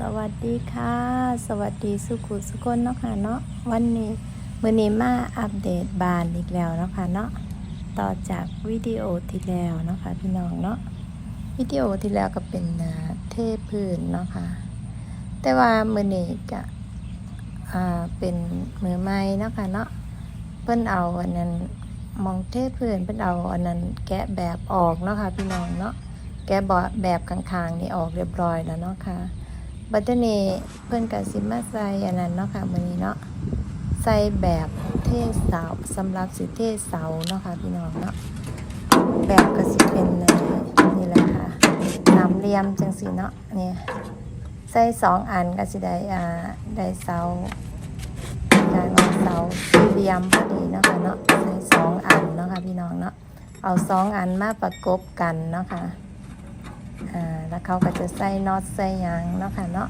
สวัสดีค่ะ สวัสดีสุขุสุคนเนาะค่ะเนาะวันนี้มือนี้มาอัปเดตบานอีกแล้วเนาะค่ะเนาะต่อจากวิดีโอที่แล้วเนาะค่ะพี่น้องเนาะวิดีโอที่แล้วก็เป็นเทพื้นเนาะค่ะแต่ว่ามือนี้ก็อ่าเป็นมือใหม่เนาะค่ะเนาะเพิ่นเอาอันนั้นมองเทพื้นเพิ่นเอาอันนั้นแกะแบบออกเนาะค่ะพี่น้องเนาะแกะแบบข้างๆนี่ออกเรียบร้อยแล้วเนาะค่ะ บัดเดี๋ยวนี้เพิ่อนก็สิมาใส่อันนั้นเนาะค่ะมือนี้เนาะใส่แบบเทเสาสำหรับสิเทเสาเนาะค่ะพี่น้องเนาะแบบก็สิเป็นเอ่อนี่แหละค่ะสามเหลี่ยมจังซี่เนาะเนี่ยใส่สองอันก็สิได้อ่าได้เสาการวาเสาสี่เหลี่ยมพอดีเนาะค่ะเนาะใส่สองอันเนาะค่ะพี่น้องเนาะเอาสองอันมาประกบกันเนาะค่ะ อ่าแล้วเขาก็จะใส่น็อตใส่ยางเนาะค่ะเนาะ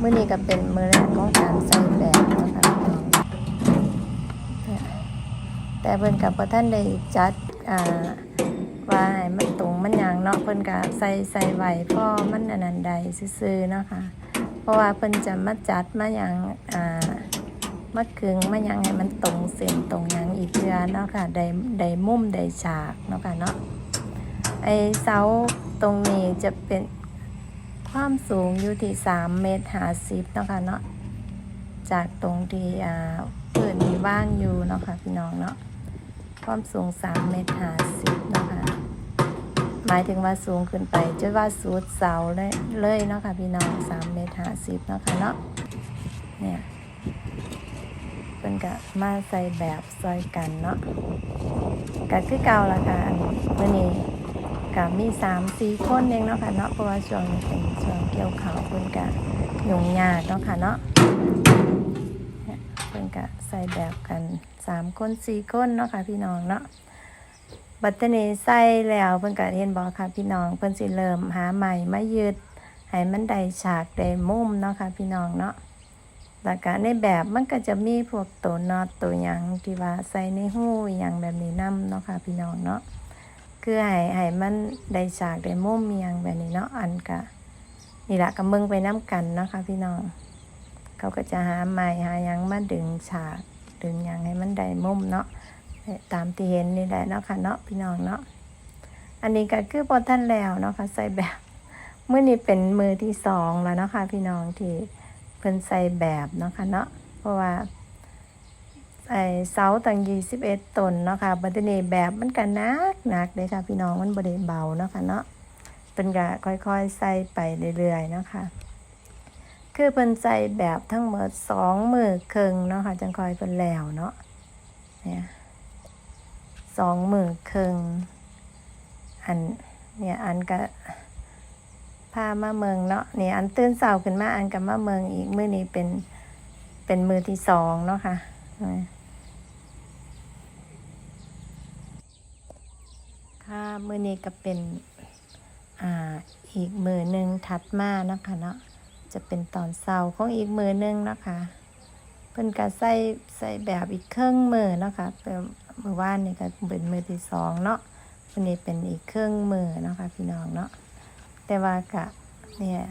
มื้อนี้ก็เป็นมือแรกของการใส่แบบเนาะค่ะแต่เพิ่นกับพอท่านได้จัดอ่าว่าให้มันตรงมันยังเนาะเพิ่นก็ใส่ใส่ไว้พอมันอันนั้นใดซื่อๆเนาะค่ะเพราะว่าเพิ่นจะมาจัดมาหยังอ่ามาขึงมาหยังให้มันตรงเส้นตรงยังอีกเทื่อเนาะค่ะได้ได้มุมได้ฉากเนาะค่ะเนาะ ไอเสาตรงนี้จะเป็นความสูงอยู่ที่3เมตรหาสิบเนาะค่ะเนาะจากตรงที่อ่าพื้นที่ว่างอยู่เนาะค่ะพี่น้องเนาะความสูง3เมตรหาสิบเนาะค่ะหมายถึงว่าสูงขึ้นไปจะว่าสูดเสาเลยเลยเนาะค่ะพี่น้อง3เมตรหาสิบเนาะค่ะเนาะเนี่ยเป็นกะมาใส่แบบซอยกันเนาะก็คือเก่าละค่ะอันนี้ ก็มีสามสี่คนเองเนาะค่ะเนาะเพราะว่าช่วงนี้เป็นช่วงเกี่ยวเขาวเพิ่นกะยุ่งยากเนาะค่ะเนาะเนี่ยเพิ่นกะใส่แบบกันสามคนสี่คนเนาะค่ะพี่น้องเนาะบัตเตอร์นี้ใส่แล้วเพิ่นกะเห็นบอกค่ะพี่น้องเพิ่นสิเริ่มหาใหม่มายึดให้มันได้ฉากได้มุมเนาะค่ะพี่น้องเนาะแล้วก็ในแบบมันก็จะมีพวกตัวน็อตตัวหยังที่ว่าใส่ในหูอย่างแบบนี้นํเนาะค่ะพี่น้องเนาะ คือให้ให้มันได้ฉากได้มุมอหย่างแบบนี้เนาะอันก็นี่ละก็มึงไปน้กันเนาะค่ะพี่น้อง เขาก็จะหาไม้หายังมาดึงฉากดึงยังให้มันได้มุมเนาะตามที่เห็นนี่แหละเนาะค่ะเนาะพี่น้องเนาะอันนี้ก็คือพอท่านแล้วเนาะค่ะใส่แบบเมื่อนี้เป็นมือที่สองแล้วเนาะค่ะพี่น้องที่เพิ่นใส่แบบเนาะค่ะเนาะเพราะว่า ไอ้เสาตั้ง21ต้นเนาะค่ะบัดนี้แบบมันก็หนักหนักเลยค่ะ พี่น้องมันบ่ได้เบาเนาะค่ะเนาะเพิ่นก็ค่อยๆใส่ไปเรื่อยๆเนาะค่ะคือเพิ่นใส่แบบทั้งหมด2มือครึ่งเนาะค่ะจังค่อยเพิ่นแล้วเนาะเนี่ยสองมือครึ่งอันเนี่ยอันก็พามาเมืองเนาะเนี่ยอันตื่นเสาขึ้นมาอันกับมาเมืองอีกมือนี้เป็นเป็นมือที่สองเนาะค่ะ ค่ะมือนี้ก็เป็นอ่าอีกมือหนึ่งถัดมาเนาะค่ะเนาะจะเป็นตอนเสาของอีกมือหนึ่งนะคะเพิ่นก็ใส่ใส่แบบอีกเครื่องมือนะคะเป็นมือว่านนี่ก็เป็นมือที่สองเนาะวันนี้เป็นอีกเครื่องมือนะคะพี่น้องเนาะแต่ว่ากะเนี่ย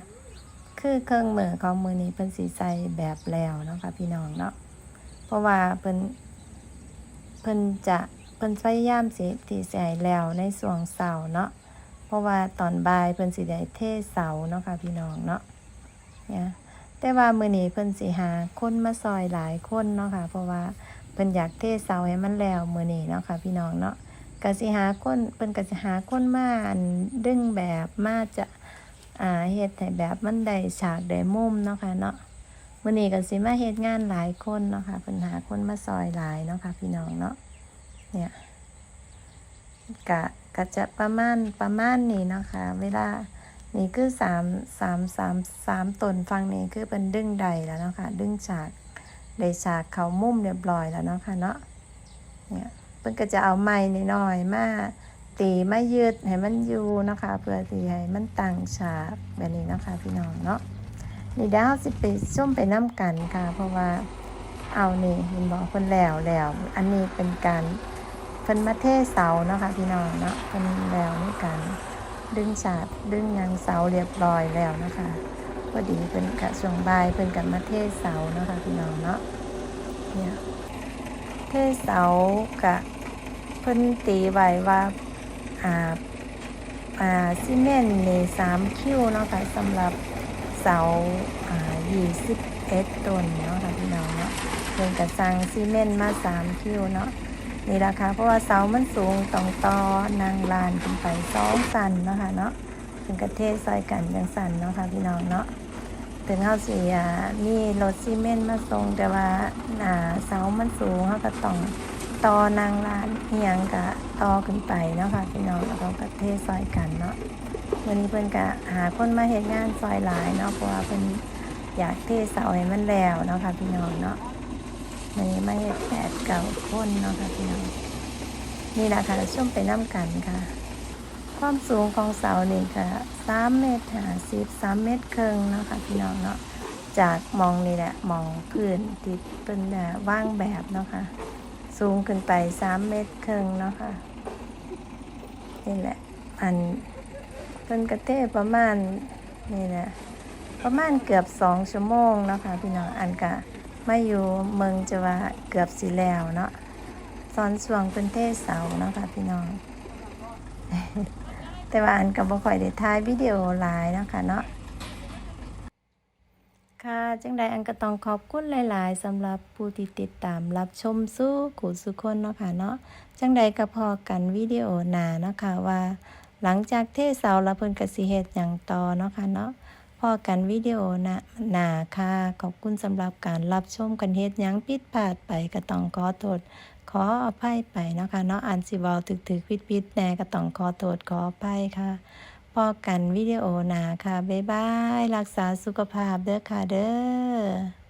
คือเครื่องมือของมือนี้เพิ่นสีใส่แบบแล้วนะคะพี่น้องเนาะเพราะว่าเพิ่นเพิ่นจะ เพิ่นพยายามสิที่ใส่แล้วในส่วงเสาเนาะเพราะว่าตอนบ่ายเพิ่นสิได้เทเสาเนาะค่ะพี่น้องเนาะเนี่ยแต่ว่ามือนี้เพิ่นสิหาคนมาซอยหลายคนเนาะค่ะ เพราะว่าเพิ่นอยากเทเสาให้มันแล้วมือนี้เนาะค่ะพี่น้องเนาะก็สิหาคนเพิ่นก็สิหาคนมาดึงแบบมาจะอ่าเฮ็ดให้แบบมันได้ฉากได้มุมเนาะค่ะเนาะมื้อนี้ก็สิมาเฮ็ดงานหลายคนเนาะค่ะเพิ่นหาคนมาซอยหลายเนาะค่ะพี่น้องเนาะ เนี่ยก็ก็จะประมาณประมาณนี้นะคะ เวลานี่คือสามสามสามสามตนฟังนี้คือเป็นดึงใดแล้วเนาะค่ะดึงฉากได้ฉากเขามุมเรียบร้อยแล้วเนาะค่ะเนาะเนี่ยเพิ่นก็จะเอาไม้น้อยมาตีมายืดให้มันอยู่นะคะเพื่อที่ให้มันตั้งฉากแบบนี้นะคะพี่น้องเนาะนี่ดี๋ยวสิไปส้มไปน้ำกันค่ะ เพราะว่าเอานี่เห็นบอกเพิ่นแล้วแล้ว อันนี้เป็นการ เพิ่นมาเทเสาเนาะคะพี่น้องเนาะเพิ่นแล้วในการดึงฉากดึงยังเสาเรียบร้อยแล้วนะคะเพิ่อดีเพิ่นกะช่วงบ่ายเพิ่นกะมาเทศเสาเนาะค่ะพี่น้องเนาะเนี่ยเทศเสากะเพิ่นตีไว้ว่าอ่าอ่าซีเมนต์ในี่3คิวเนาะค่ะสำหรับเสาอ่า21ต้นเนาะค่ะพี่น้องเนาะเพิ่นก็สั่งซีเมนต์มา3คิวเนาะ นี่ราคาเพราะว่าเสามันสูงต้องตอนางลานขึ้นไปสองสันเนาะค่ะเนาะเป็นกระเทศซอยกันจังสันเนาะค่ะพี่น้องเนาะถึงเฮาสิอ่ามีรถซีเมนต์มาส่งแต่ว่าอ่าเสามันสูงเฮาก็ต้องตอนางลานเอียงกะตอขึ้นไปเนาะค่ะพี่น้องแล้วก็กระเทศซอยกันเนาะวันนี้เพิ่นก็หาคนมาเฮ็ดงานซอยหลายเนาะเพราะว่าเพิ่นอยากเทเสาให้มันแล้วเนาะค่ะพี่น้องเนาะ มันนี้ไม่แปดเก่าคนเนาะค่ะพี่น้องนี่แหละค่ะช่วงไปน้ำกันค่ะ ความสูงของเสานี่ค่ะสามเมตรห้าสิบสามเมตรครึ่งเนาะค่ะพี่น้องเนาะจากมองนี่แหละมองพื้นที่เป็นว่างแบบเนาะค่ะสูงขึ้นไปสามเมตรครึ่งเนาะค่ะนี่แหละอันเป็นกระเทประมาณนี่แหละประมาณเกือบสองชั่วโมงเนาะค่ะพี่น้องอันกะ มาอยู่เมืองจะว่าเกือบสีแล้วเนาะตอนช่วงเป็นเทศเสาเนาะค่ะพี่น้อง แต่ว่าอันกับบ่ค่อยได้ถ่ายวิดีโอหลายเนาะคะเนาะค่ะจังใดอันก็ต้องขอบคุณหลาย ๆสำหรับผู้ที่ติดตามรับชมสู้ขู่สุคนเนาะค่ะเนาะจังใดก็พอกันวิดีโอหนาเนาะค่ะว่า หลังจากเทศเสาแล้วเพิ่นกสิเฮ็ดหยังต่อเนาะค่ะเนาะ พอกันวิดีโอนะหนาค่ะ ขอบคุณสำหรับการรับชมกันเฮ็ดยังปิดพลาดไปก็ต้องขอโทษขออภัยไปเนาะคะเนาะอันสิเว้าถึกๆผิดๆแหน่ก็ต้องขอโทษขออภัยค่ะพอกันวิดีโอหนาค่ะ บ๊ายบาย รักษาสุขภาพเด้อค่ะเด้อ